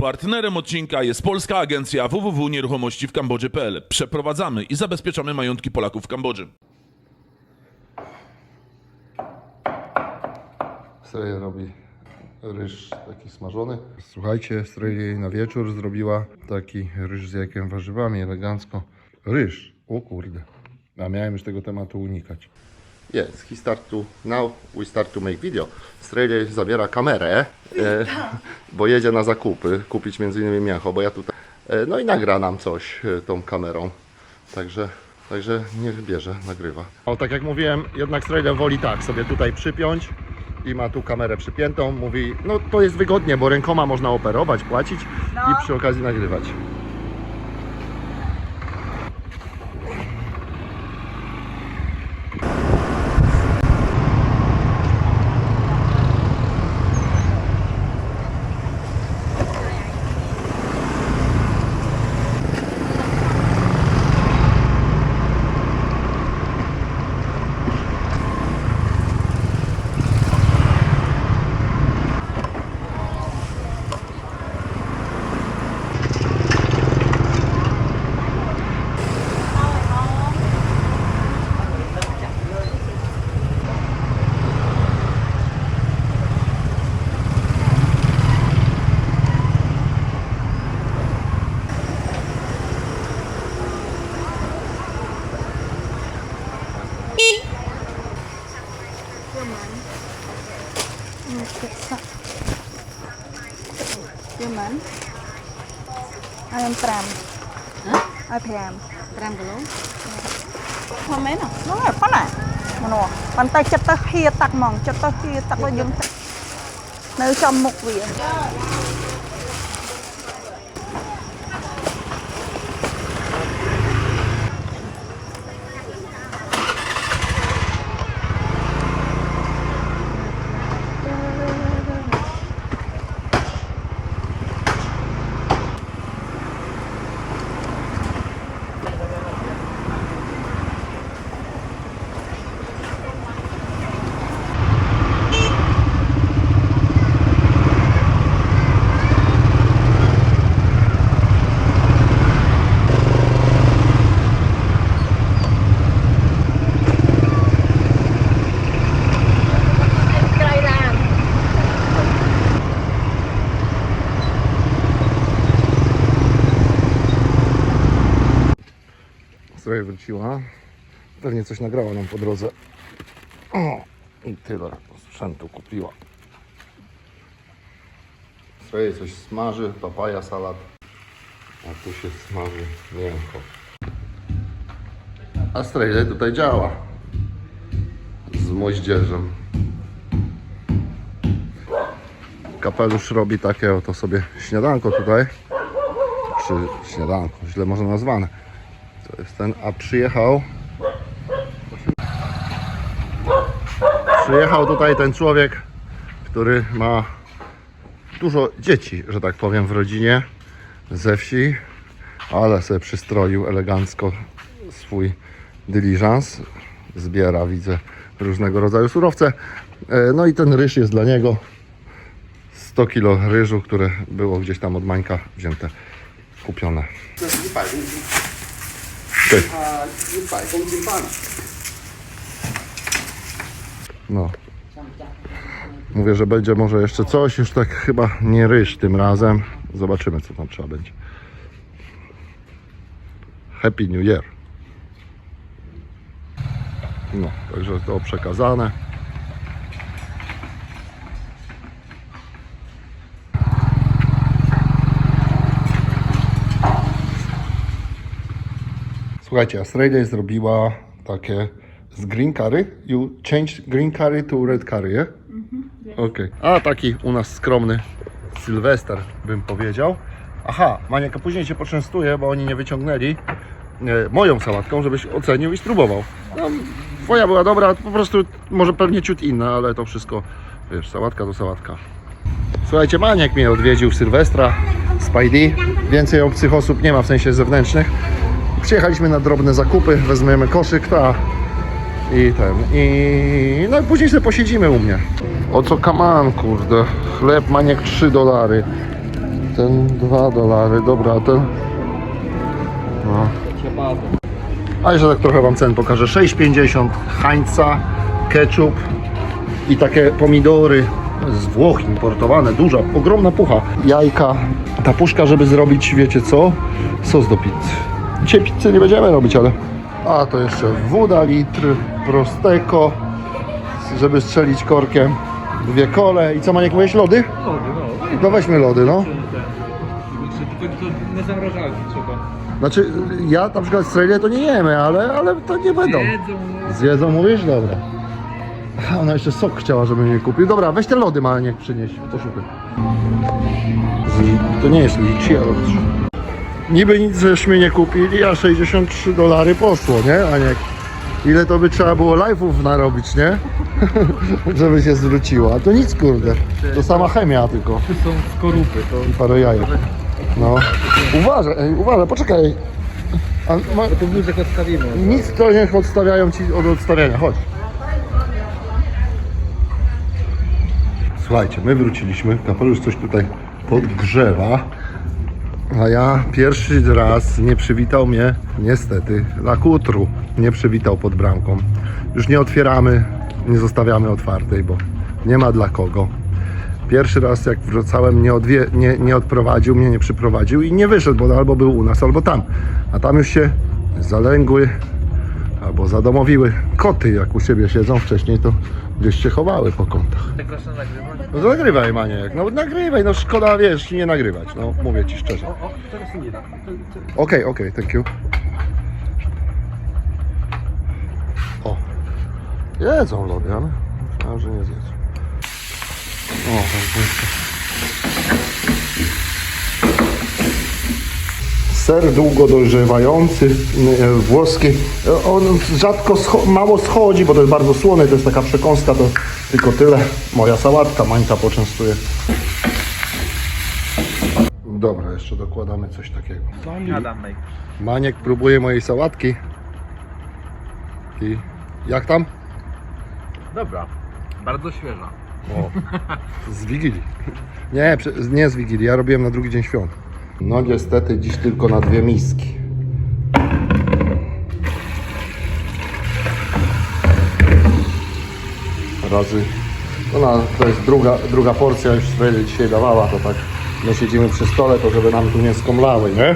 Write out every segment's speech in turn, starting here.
Partnerem odcinka jest polska agencja www.nieruchomości w Kambodży.pl. Przeprowadzamy i zabezpieczamy majątki Polaków w Kambodży. Sreja robi ryż taki smażony. Słuchajcie, Sreja jej na wieczór zrobiła taki ryż z jajkiem warzywami, elegancko. Ryż, o kurde. A miałem już tego tematu unikać. Yes, he start to, now we start to make video. Sreja zabiera kamerę, e, bo jedzie na zakupy, kupić między innymi mięcho, bo ja tutaj, e, no i nagra nam coś e, tą kamerą. Także, także niech bierze, nagrywa. O, tak jak mówiłem, jednak Sreja woli tak, sobie tutaj przypiąć i ma tu kamerę przypiętą. Mówi, no to jest wygodnie, bo rękoma można operować, płacić i przy okazji nagrywać. អាយ5អាយ5 5គីឡូធំមែនហ្នឹងហើយប៉ុណ្ណាមនុស្សប៉ុន្តែចិត្តទៅហៀតាក់ហ្មងចិត្តទៅហៀតាក់ដូចយើងនៅចំមុខវា Wróciła. Pewnie coś nagrała nam po drodze. O, i tyle sprzętu kupiła. Sreja coś smaży, papaja, salat. A tu się smaży mięcho. A Sreja tutaj działa. Z moździerzem. Kapelusz robi takie oto sobie śniadanko tutaj. Czy śniadanko, źle może nazwane. To jest ten, a przyjechał. Przyjechał tutaj ten człowiek, który ma dużo dzieci, że tak powiem, w rodzinie ze wsi, ale sobie przystroił elegancko swój dyliżans. Zbiera, widzę, różnego rodzaju surowce. E, No i ten ryż jest dla niego 100 kilo ryżu, które było gdzieś tam od Mańka wzięte, kupione. 这是一百公斤，对啊，一百公斤半。 No. Mówię, że będzie może jeszcze coś, już tak chyba nie ryż tym razem. Zobaczymy, co tam trzeba będzie. Happy New Year. No, także to przekazane. Słuchajcie, Australia zrobiła takie z green curry. You change green curry to red curry, yeah? Okej. A taki u nas skromny Sylwester, bym powiedział. Aha, Maniaka później się poczęstuje, bo oni nie wyciągnęli e, moją sałatką, żebyś ocenił i spróbował. No, twoja była dobra, po prostu może pewnie ciut inna, ale to wszystko, wiesz, sałatka to sałatka. Słuchajcie, Maniak mnie odwiedził w Sylwestra, Spidey. Więcej obcych osób nie ma, w sensie zewnętrznych. Przyjechaliśmy na drobne zakupy, wezmiemy koszyk, ta i ten. I no i później sobie posiedzimy u mnie. O co kaman, kurde. Chleb maniak 3 dolary. ten 2 dolary, dobra, a ten... No. A jeszcze tak trochę Wam cen pokażę. 6,50 Heinza, ketchup i takie pomidory z Włoch importowane, duża, ogromna pucha. Jajka, ta puszka, żeby zrobić, wiecie co? Sos do pizzy. Dzisiaj pizzy nie będziemy robić, ale... A to jeszcze woda litr, Prosecco, żeby strzelić korkiem. Dwie kole i co Maniek mówisz? Lody? Lody, no. No weźmy lody, no. Tylko to na zamrażalki trzeba. Znaczy, ja na przykład strelię to nie jemy, ale, ale to nie będą. Jedzą, Zjedzą, mówisz? Dobra. A Ona jeszcze sok chciała, żebym je kupił. Dobra, weź te lody Maniek przynieś, to szukaj. Z- To nie jest liczy, ale... Niby nic żeśmy nie kupili, a 63 dolary poszło, nie? Aniek? Ile to by trzeba było live'ów narobić, nie? Żeby się zwróciło. A to nic, kurde. To sama chemia tylko. to są skorupy, to I parę jajek. No. Uważaj, ej, uważaj, poczekaj. A, ma, to wózek odstawimy. nic to niech odstawiają ci od odstawiania, chodź. Słuchajcie, my wróciliśmy, kapelusz coś tutaj podgrzewa, a ja pierwszy raz nie przywitał mnie, niestety, lakutru nie przywitał pod bramką. Już nie otwieramy, nie zostawiamy otwartej, bo nie ma dla kogo. Pierwszy raz jak wracałem nie, odwie, nie, nie odprowadził mnie, nie przyprowadził i nie wyszedł, bo albo był u nas, albo tam. A tam już się zalęgły albo zadomowiły koty, jak u siebie siedzą wcześniej, to gdzieś się chowały po kątach. Proszę nagrywać. No to nagrywaj, Maniek, no nagrywaj, no szkoda, wiesz, nie nagrywać, no mówię Ci szczerze. O, o, teraz nie da. Okej, okej, thank you. O, jedzą lody, ale myślałem, że nie zjedzą. O, tak. Ser długo dojrzewający, e, włoski. E, On rzadko, scho- mało schodzi, bo to jest bardzo słony, to jest taka przekąska, to tylko tyle. Moja sałatka, Mańka poczęstuje. Dobra, jeszcze dokładamy coś takiego. Make. Maniek próbuje mojej sałatki. I jak tam? Dobra. Bardzo świeża. O, z Wigilii. Nie, nie z Wigilii, ja robiłem na drugi dzień świąt. No niestety dziś tylko na dwie miski. Razy. No na, to jest druga, druga porcja, już Fredy dzisiaj dawała, to tak my siedzimy przy stole, to żeby nam tu nie skomlały, nie?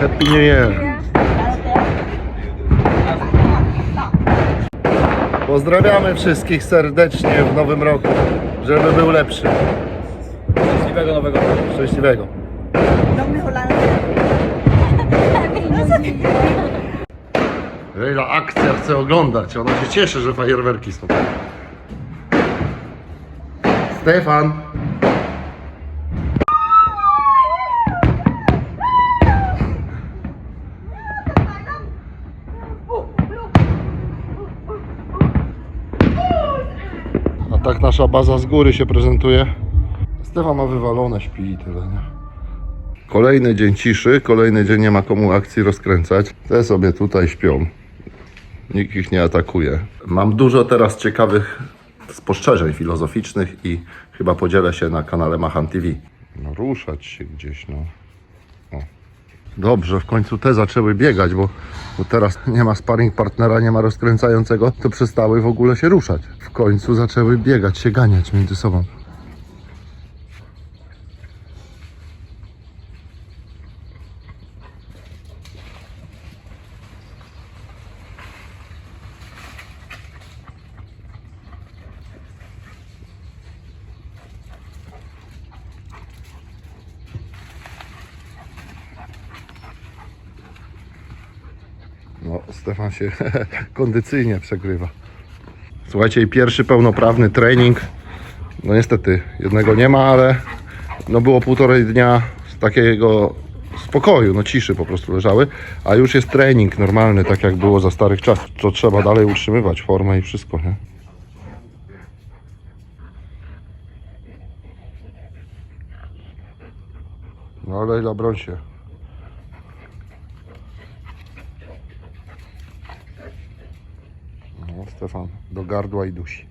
Happy New Year. Pozdrawiamy wszystkich serdecznie w nowym roku, żeby był lepszy. Szczęśliwego nowego roku. Szczęśliwego. Leila akcja chce oglądać, ona się cieszy, że fajerwerki są. Stefan. Tak nasza baza z góry się prezentuje. Stefan ma wywalone, śpi i tyle, nie? Kolejny dzień ciszy, kolejny dzień nie ma komu akcji rozkręcać. Te sobie tutaj śpią. Nikt ich nie atakuje. Mam dużo teraz ciekawych spostrzeżeń filozoficznych i chyba podzielę się na kanale Machan TV. No ruszać się gdzieś, no. Dobrze, w końcu te zaczęły biegać, bo, bo teraz nie ma sparring partnera, nie ma rozkręcającego, to przestały w ogóle się ruszać. W końcu zaczęły biegać, się ganiać między sobą. No, Stefan się kondycyjnie przegrywa. Słuchajcie, pierwszy pełnoprawny trening. No niestety, jednego nie ma, ale no było półtorej dnia z takiego spokoju, no ciszy po prostu leżały, a już jest trening normalny, tak jak było za starych czasów. To trzeba dalej utrzymywać formę i wszystko, nie? No ale Leila broń się. Stefan, do gardła i dusi.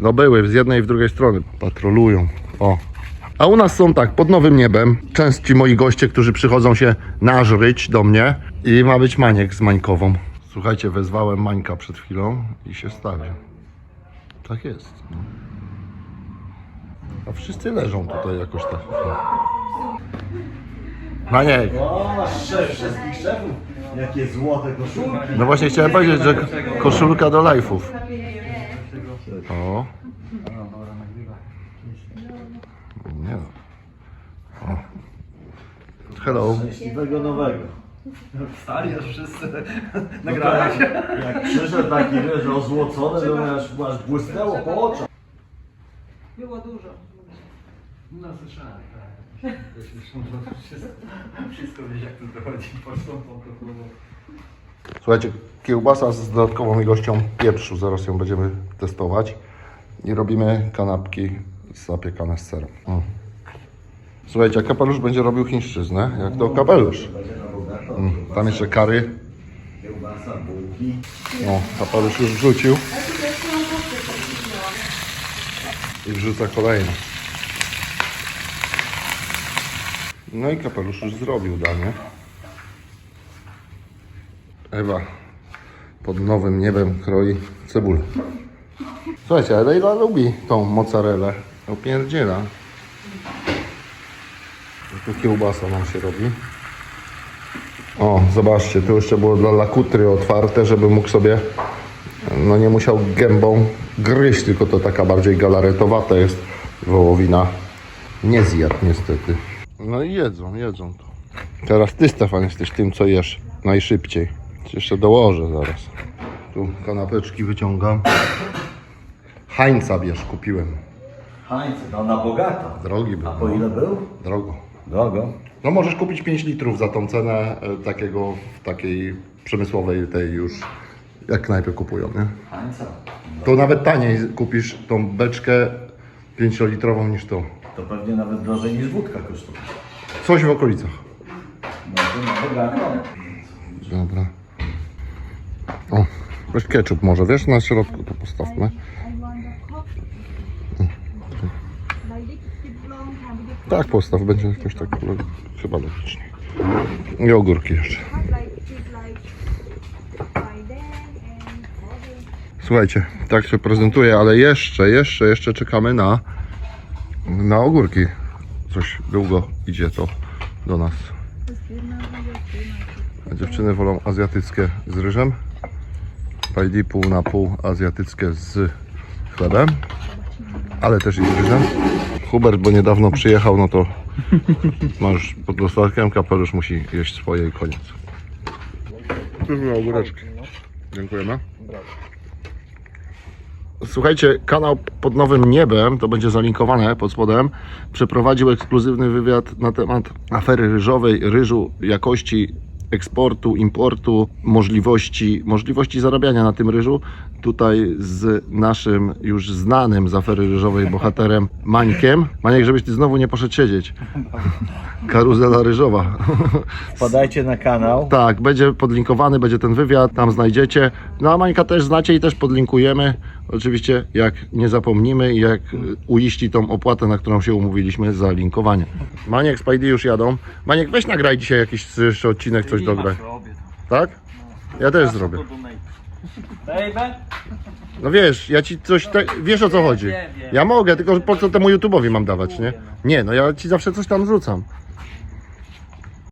No były z jednej i z drugiej strony. Patrolują. O. A u nas są tak, pod nowym niebem, części moi goście, którzy przychodzą się nażryć do mnie i ma być Maniek z Mańkową. Słuchajcie, wezwałem Mańka przed chwilą i się stawia. Tak jest. No. A wszyscy leżą tutaj jakoś tak. Maniek, Szef wszystkich szefów. Jakie złote koszulki. no właśnie chciałem powiedzieć, że koszulka do live'ów. O. Nie no. O. Hello. Szczęśliwego nowego. Stali już wszyscy nagrali się. Jak przyszedł taki wiesz, ozłocony, to aż, aż błysnęło po oczach. No słyszałem, tak. Wszystko, jak to. Słuchajcie, kiełbasa z dodatkową ilością pieprzu, zaraz ją będziemy testować. I robimy kanapki zapiekane z serem. O. Słuchajcie, a kapelusz będzie robił chińszczyznę, jak to kapelusz. Mm, Tam jeszcze kary. Kiełbasa, bułki. Kapelusz już wrzucił. I wrzuca kolejne. No i kapelusz już zrobił danie. Ewa pod nowym niebem kroi cebulę. Słuchajcie, ale Leila lubi tą mozzarellę. Opierdziela. Tu kiełbasa nam się robi. O, zobaczcie, tu jeszcze było dla lakutry otwarte, żeby mógł sobie, no nie musiał gębą gryźć, tylko to taka bardziej galaretowata jest wołowina. Nie zjadł niestety. No i jedzą, jedzą to. Teraz ty, Stefan, jesteś tym, co jesz najszybciej. Jeszcze dołożę zaraz. Tu kanapeczki wyciągam. Hańca bierz, kupiłem. Hańce, no na bogato. Drogi był. A po ile był? Drogo. Drogo. No możesz kupić 5 litrów za tą cenę e, takiego w takiej przemysłowej tej już jak knajpy kupują, nie? Hańca. To nawet taniej kupisz tą beczkę 5-litrową niż to. To pewnie nawet drożej niż wódka kosztuje. Coś w okolicach. No to na bogato. Dobra. O, weź ketchup może, wiesz, na środku to postawmy. Tak, postaw, będzie jakoś tak le- chyba logicznie. I ogórki jeszcze. Słuchajcie, tak się prezentuje, ale jeszcze, jeszcze, jeszcze czekamy na, na ogórki. Coś długo idzie to do nas. Dziewczyny wolą azjatyckie z ryżem. Pajdi pół na pół azjatyckie z chlebem, ale też i z ryżem. Hubert, bo niedawno przyjechał, no to ma już pod dostatkiem, kapelusz musi jeść swoje i koniec. Były ogóreczki. Dziękujemy. Słuchajcie, kanał pod nowym niebem, to będzie zalinkowane pod spodem, przeprowadził ekskluzywny wywiad na temat afery ryżowej, ryżu, jakości eksportu, importu, możliwości, możliwości zarabiania na tym ryżu. Tutaj z naszym już znanym z afery ryżowej bohaterem Mańkiem. Maniek, żebyś ty znowu nie poszedł siedzieć. Karuzela ryżowa. Wpadajcie na kanał. Tak, będzie podlinkowany, będzie ten wywiad, tam znajdziecie. No a Mańka też znacie i też podlinkujemy. Oczywiście jak nie zapomnimy i jak uiści tą opłatę, na którą się umówiliśmy za linkowanie. Maniek, Spidey już jadą. Maniek, weź nagraj dzisiaj jakiś jeszcze odcinek, coś dograj. Tak? Ja też zrobię. Baby? No wiesz, ja ci coś, te, wiesz o co chodzi. Ja mogę, tylko po co temu YouTube'owi mam dawać, nie? Nie, no ja ci zawsze coś tam rzucam.